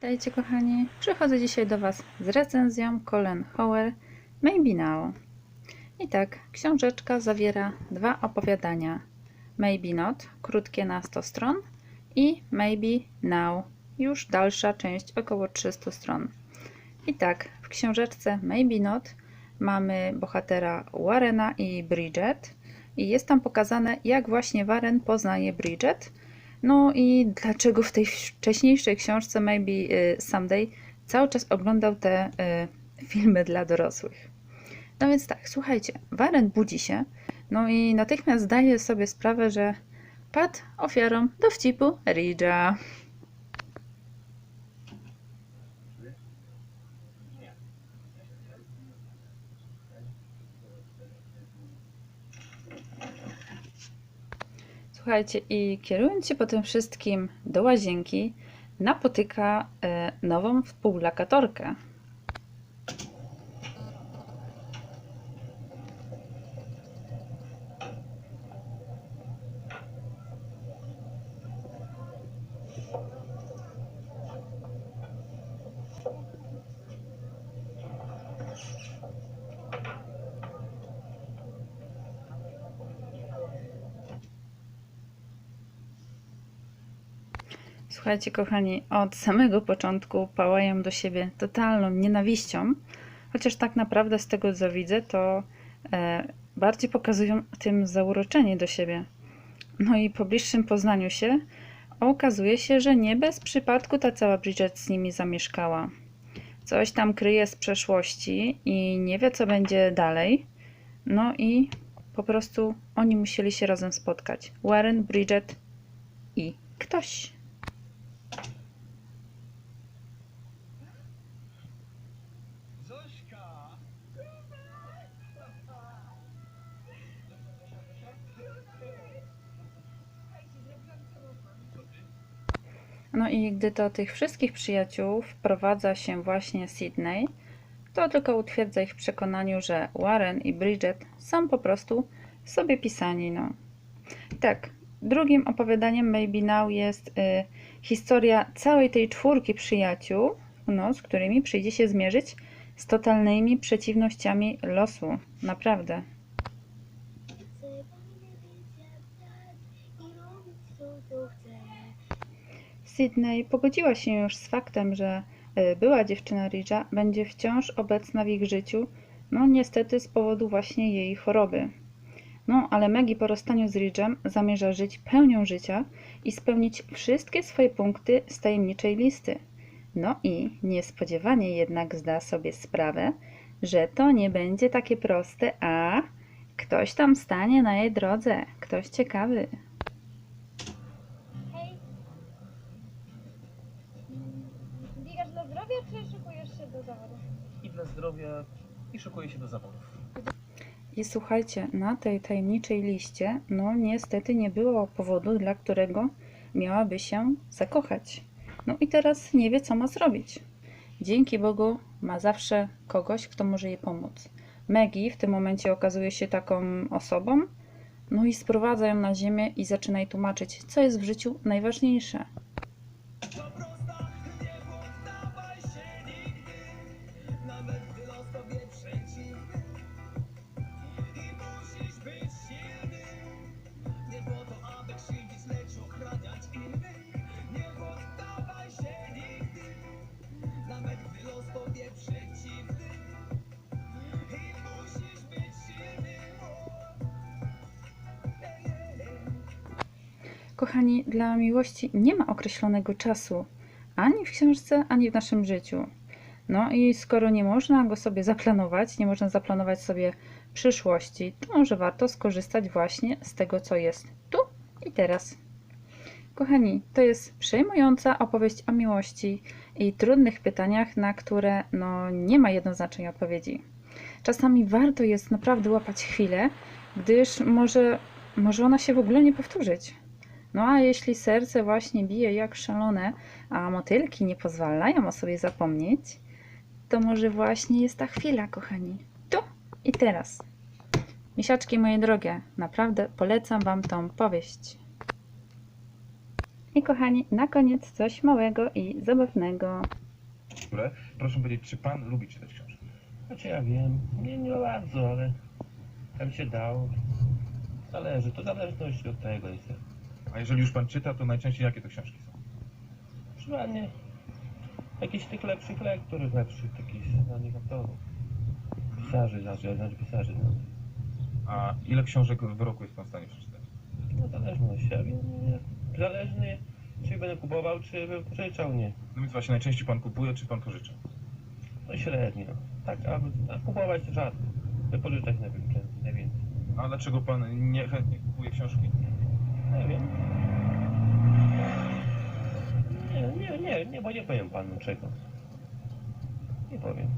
Witajcie kochani, przychodzę dzisiaj do Was z recenzją Colin Howell Maybe Now. I tak, książeczka zawiera dwa opowiadania. Maybe Not, krótkie na 100 stron i Maybe Now, już dalsza część, około 300 stron. I tak, w książeczce Maybe Not mamy bohatera Warrena i Bridget i jest tam pokazane, jak właśnie Warren poznaje Bridget, no i dlaczego w tej wcześniejszej książce Maybe y, Someday cały czas oglądał te y, filmy dla dorosłych. No więc tak, słuchajcie, Warren budzi się, no i natychmiast zdaje sobie sprawę, że padł ofiarą dowcipu Ridge'a. Słuchajcie, i kierując się po tym wszystkim do łazienki, napotyka e, nową współlokatorkę. Słuchajcie, kochani, od samego początku pałają do siebie totalną nienawiścią, chociaż tak naprawdę z tego co widzę, to e, bardziej pokazują tym zauroczenie do siebie. No i po bliższym poznaniu się okazuje się, że nie bez przypadku ta cała Bridget z nimi zamieszkała. Coś tam kryje z przeszłości i nie wie, co będzie dalej. No i po prostu oni musieli się razem spotkać. Warren, Bridget i ktoś. Zośka! No i gdy do tych wszystkich przyjaciół wprowadza się właśnie Sydney, to tylko utwierdza ich w przekonaniu, że Warren i Bridget są po prostu sobie pisani. No. Tak, drugim opowiadaniem Maybe Now jest y, historia całej tej czwórki przyjaciół, no, z którymi przyjdzie się zmierzyć z totalnymi przeciwnościami losu. Naprawdę. Sydney pogodziła się już z faktem, że y, była dziewczyna Ridge'a będzie wciąż obecna w ich życiu, no niestety z powodu właśnie jej choroby. No, ale Maggie po rozstaniu z Ridge'em zamierza żyć pełnią życia i spełnić wszystkie swoje punkty z tajemniczej listy. No i niespodziewanie jednak zda sobie sprawę, że to nie będzie takie proste, a ktoś tam stanie na jej drodze, ktoś ciekawy. Hej! Biegasz dla zdrowia, czy szykujesz się do zawodu? I dla zdrowia, i szykuję się do zawodów. I słuchajcie, na tej tajemniczej liście, no niestety nie było powodu, dla którego miałaby się zakochać. No i teraz nie wie, co ma zrobić. Dzięki Bogu ma zawsze kogoś, kto może jej pomóc. Maggie w tym momencie okazuje się taką osobą, no i sprowadza ją na ziemię i zaczyna jej tłumaczyć, co jest w życiu najważniejsze. Kochani, dla miłości nie ma określonego czasu ani w książce, ani w naszym życiu. No i skoro nie można go sobie zaplanować, nie można zaplanować sobie przyszłości, to może warto skorzystać właśnie z tego, co jest tu i teraz. Kochani, to jest przejmująca opowieść o miłości i trudnych pytaniach, na które no, nie ma jednoznacznej odpowiedzi. Czasami warto jest naprawdę łapać chwilę, gdyż może, może ona się w ogóle nie powtórzyć. No a jeśli serce właśnie bije jak szalone, a motylki nie pozwalają o sobie zapomnieć, to może właśnie jest ta chwila, kochani. Tu i teraz. Misiaczki moje drogie, naprawdę polecam Wam tą powieść. I kochani, na koniec coś małego i zabawnego. Proszę powiedzieć, czy pan lubi czytać książki? Znaczy ja wiem, nie, nie bardzo, ale tam się dało. Zależy, to zależność od tego jest. A jeżeli już pan czyta, to najczęściej jakie to książki są? Przynajmniej jakichś tych lepszych lektur, lepszych takich znanych autorów. Pisarzy, znaczy, znaczy pisarzy, no. A ile książek w roku jest pan w stanie przeczytać? no zależny od siebie, nie, zależny czy będę kupował, czy bym pożyczał, nie. No więc właśnie najczęściej pan kupuje, czy pan pożycza? To średnio. Tak, a, a kupować rzadko. Wypożyczać najwięcej. najwięcej. A dlaczego pan niechętnie kupuje książki? Nie wiem. Nie, nie, nie, nie, bo nie powiem panu czego. Nie powiem.